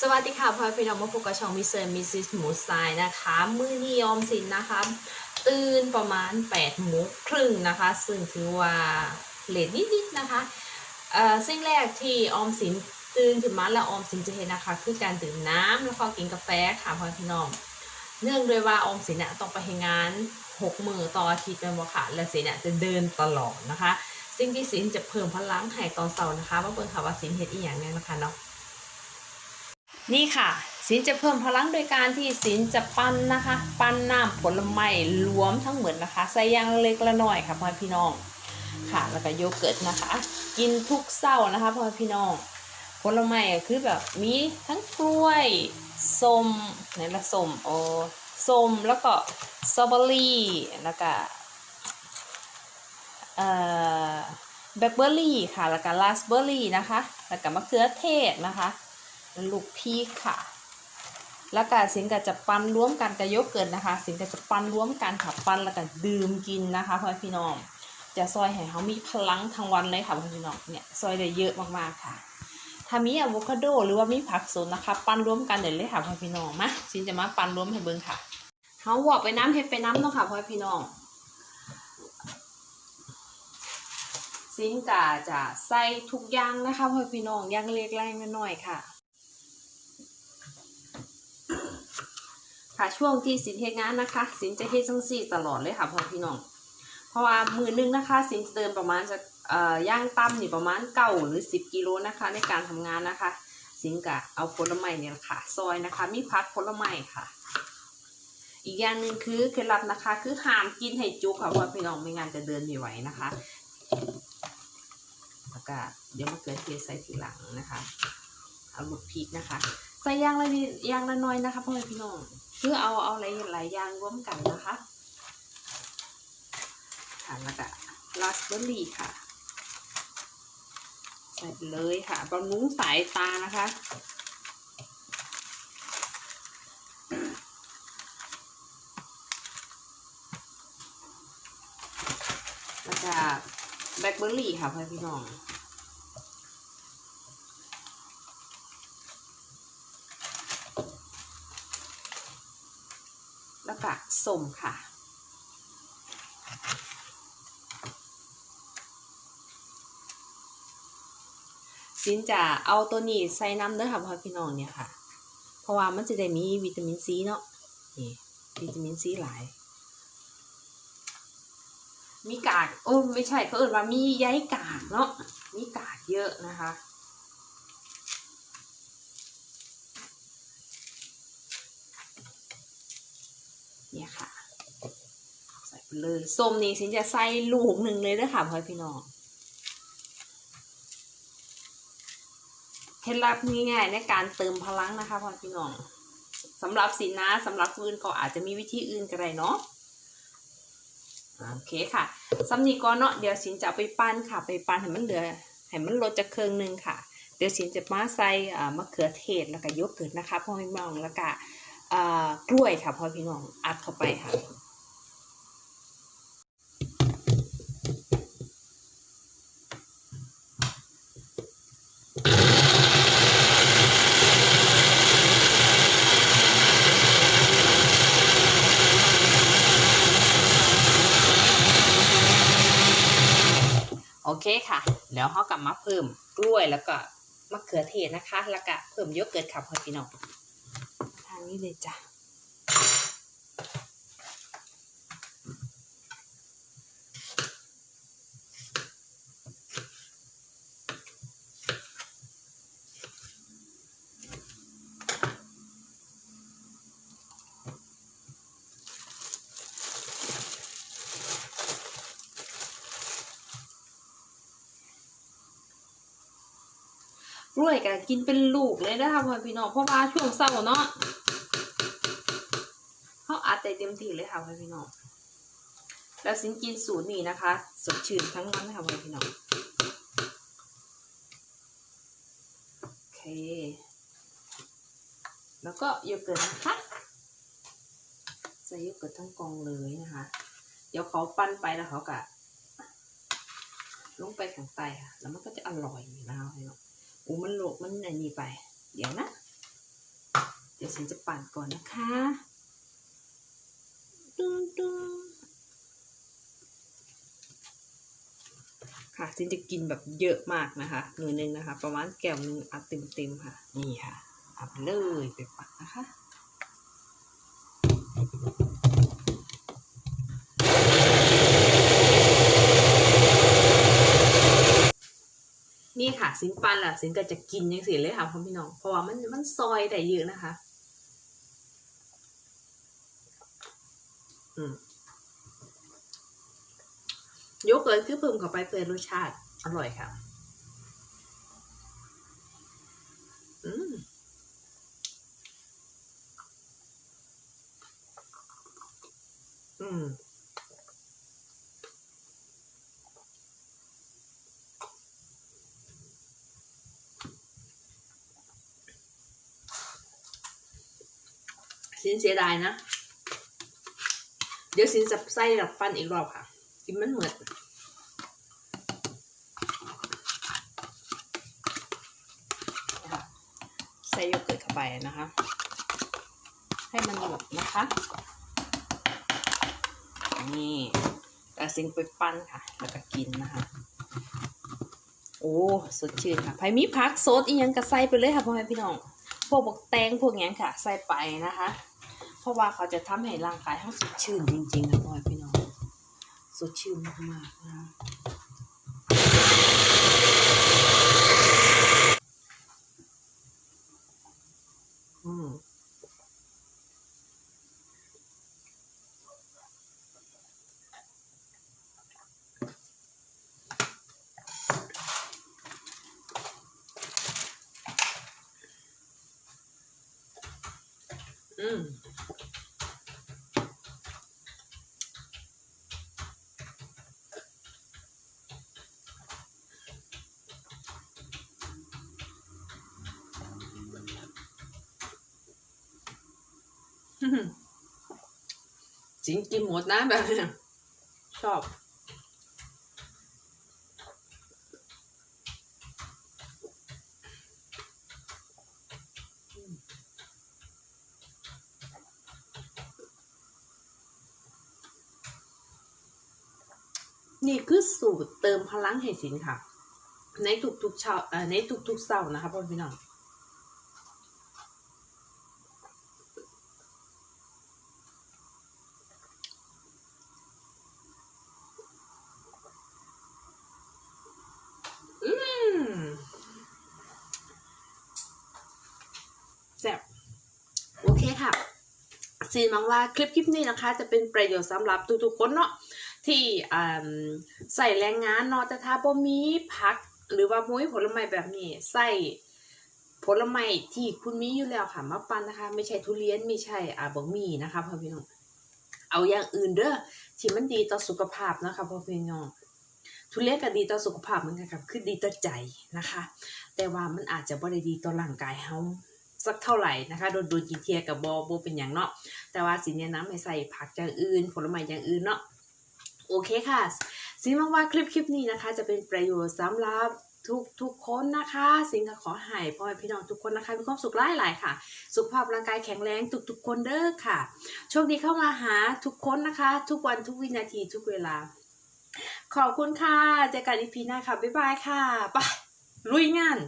สวัสดีค่ะพ่อพี่น้องมาพบกับช่องมิสเตอร์มิสซิสหมูสายนะคะ มือนี้ยอมสินนะคะ ตื่นประมาณ8โมงครึ่งนะคะ ซึ่งถือว่าเลทนิดๆนะคะเอ่อสิ่งแรกที่ออมสินตื่นขึ้นมาแล้วออมสินจะเห็นนะคะ คือการดื่มน้ำแล้วก็กินกาแฟค่ะพ่อพี่น้อง เนื่องด้วยว่าออมสินน่ะต้องไปทำงานหกมือต่ออาทิตย์เป็นบ่ค่ะและสินน่ะจะเดินตลอดนะคะ สิ่งที่สินจะเพิ่มพลังให้ตอนเสาร์นะคะว่าเบิ่งค่ะว่าสินเฮ็ดอีหยังแน่นะคะเนาะ นี่ค่ะสินจะเพิ่มพลังโดยการที่สินจะปั้นนะคะ ปั้นน้ำผลไม้รวมทั้งหมดนะคะ ใส่ยางเล็กละหน่อยค่ะพ่อพี่น้องค่ะ แล้วก็โยเกิร์ตนะคะ กินทุกเช้านะคะพ่อพี่น้อง ผลไม้คือแบบมีทั้งกล้วยส้มไหนละส้มโอ้ส้มแล้วก็สตรอเบอรี่แล้วก็เอ่อแบล็คเบอร์รี่ค่ะแล้วก็ราสเบอร์รี่นะคะ แล้วก็มะเขือเทศนะคะ ลูกพีคค่ะ แล้วก็สิงก็จะปั้นร่วมกันกับโยเกิร์ตนะคะ สิงก็จะปั้นร่วมกันค่ะปั้นแล้วก็ดื่มกินนะคะพ่อพี่น้องจะซอยให้เขามีพลังทั้งวันเลยค่ะพ่อพี่น้องเนี่ยซอยได้เยอะมากๆค่ะถ้ามีอะโวคาโดหรือว่ามีผักสดนะคะ ปั้นร่วมกันเดี๋ยวเลยค่ะพ่อพี่น้องมาสินจะมาปั้นร่วมให้เบิ่งค่ะเขาบอกไปน้ำเฮ็ดไปน้ำเนาะค่ะพ่อพี่น้องสินกาจะใส่ทุกอย่างนะคะพ่อพี่น้องอย่างเล็กแรงน้อยๆค่ะ ค่ะช่วงที่สินเฮ็ดงานนะคะ สินจะเฮ็ดจังซี่ตลอดเลยค่ะพ่อพี่น้อง เพราะว่ามือนึงนะคะ สินเดินประมาณจะเอ่อย่างต่ำนี่ประมาณเก้าหรือสิบกิโลนะคะ ในการทำงานนะคะ สินกะเอาผลไม้เนี่ยค่ะ ซอยนะคะ มีพักผลไม้ค่ะ อีกอย่างหนึ่งคือเคล็ดลับนะคะ คือห้ามกินให้จุกค่ะเพราะว่าพี่น้องไม่งั้นจะเดินไม่ไหวนะคะแล้วก็เดี๋ยวมาเกิดเทใส่ทีหลังนะคะ เอาลูกพริกนะคะ ใส่ยางละนิดยางละน้อยนะคะพ่อแม่พี่น้องเพื่อเอาเอาอะไรหลายอย่างรวมกันนะคะค่ะแล้วก็ราสเบอร์รี่ค่ะใส่เลยค่ะบำรุงสายตานะคะแล้วก็แบล็คเบอร์รี่ค่ะพ่อพี่น้อง แล้วก็ส้มค่ะ สินจะเอาตัวนี้ใส่น้ำเด้อค่ะพ่อพี่น้องเนี่ยค่ะ เพราะว่ามันจะได้มีวิตามินซีเนาะนี่วิตามินซีหลาย มีกากโอ้ไม่ใช่เขาเอ่นว่ามีใยกากเนาะมีกากเยอะนะคะ เนี่ยค่ะ ใส่ไปเลยส้มนี่สินจะใส่ลูกหนึ่งเลยนะคะพ่อพี่น้องเคล็ดลับง่ายๆในการเติมพลังนะคะพ่อพี่น้องสำหรับสินนะสำหรับอื่นก็อาจจะมีวิธีอื่นก็ได้เนาะโอเคค่ะสำนีก่อนเนาะเดี๋ยวสินจะไปปั้นค่ะ ไปปั้นให้มันเหลือให้มันลดจากเครื่องหนึงค่ะ เดี๋ยวสินจะมาใส่มะเขือเทศแล้วก็โยเกิร์ตนะคะพ่อพี่น้องแล้วก็ กล้วยค่ะพ่อพี่น้องอัดเข้าไปค่ะโอเคค่ะ แล้วเขากลับมาเพิ่มกล้วยแล้วก็มะเขือเทศนะคะ แล้วก็เพิ่มโยเกิร์ตค่ะพ่อพี่น้องทาง นี้เลยจ้ะกล้วยก็กินเป็นลูกเลยนะคะพ่อพี่น้องเพราะว่าช่วงเศร้าเนาะ เขาอัดได้เต็มที่เลยค่ะพี่น้องแล้วสินกินสูตรนี้นะคะสดชื่นทั้งวันค่ะพี่น้องโอเค แล้วก็โยเกิร์ตนะคะใส่โยเกิร์ตทั้งกองเลยนะคะ เดี๋ยวเขาปั้นไปแล้วเขาก็ลงไปข้างใต้ค่ะ แล้วมันก็จะอร่อยนะคะพี่น้องโอ้มันโลกมันอันนี้ไป เดี๋ยวนะ เดี๋ยวฉันจะปั่นก่อนนะคะ ตึ้งตึ้งค่ะฉันจะกินแบบเยอะมากนะคะหน่วยหนึ่งนะคะ ประมาณแก้วหนึ่งอัดเต็มๆค่ะ นี่ค่ะอัดเลยไปปั่นะคะนี่ค่ะสินปันล่ะสินก็จะกินยังสิเลยค่ะพ่อพี่น้องเพราะว่ามันมันซอยได้เยอะนะคะ อืม ยกเลยคือเพิ่มเข้าไปเพื่อรสชาติ อร่อยค่ะ อืมอืมสินเสียดายนะ เดี๋ยวสินจะใส่ดับฟันอีกรอบค่ะ กินมันเหมือนใส่โยเกิร์ตเข้าไปนะคะ ให้มันหมดนะคะ นี่แต่สินไปปั้นค่ะ แล้วก็กินนะคะโอ้สดชื่นค่ะไผมีผักสดอีหยังก็ใส่ไปเลยค่ะพ่อแม่พี่น้อง พวกบักแตงพวกหยังค่ะ ใส่ไปนะคะ ราะว่าเขาจะทำให้ร่างกายเขาสดชื่นจริงๆค่ะพ่อพี่น้องสดชื่นมากๆนะคะอืมอืม จริงกินหมดนะแบบนี้ชอบ นี่คือสูตรเติมพลังให้สินค่ะ ในทุกๆเช้าเอ่อในทุกๆเช้านะคะพ่อพี่น้อง ซ่บโอเคค่ะซีนหวังว่าคลิปคลิปนี้นะคะ จะเป็นประโยชน์สำหรับทุกๆคนเนาะที่ใส่แรงงานเนาะแต่ถ้าบ่มีผัก หรือว่ามุ้ยผลไม้แบบนี้ใส่ผลไม้ที่คุณมีอยู่แล้วค่ะมาปั้นนะคะ ไม่ใช่ทุเรียนไม่ใช่อาบะหมี่นะคะพ่อพี่น้องเอาอย่างอื่นเด้อที่มันดีต่อสุขภาพนะคะพ่อพี่น้องทุเรียนก็ดีต่อสุขภาพเหมือนกันครับคือดีต่อใจนะคะ แต่ว่ามันอาจจะบ่ได้ดีต่อร่างกายเฮา สักเท่าไหร่นะคะโดนโดนกินเทียกับบอบเป็นอย่างเนาะแต่ว่าสิเนี่ยนะไม่ใส่ผักอย่างอื่น ผลไม้อย่างอื่นเนาะโอเคค่ะสิหวังว่าคลิปคลิปนี้นะคะ จะเป็นประโยชน์สำหรับทุกทุกคนนะคะ สิงก็ขอให้พ่อแม่พี่น้องทุกคนนะคะมีความสุขหลายๆค่ะ สุขภาพร่างกายแข็งแรงทุกๆคนเด้อค่ะ โชคดีเข้ามาหาทุกคนนะคะ ทุกวันทุกวินาทีทุกเวลา ขอบคุณค่ะเจอกันอีพีหน้าค่ะ บ๊ายบายค่ะไปลุยงาน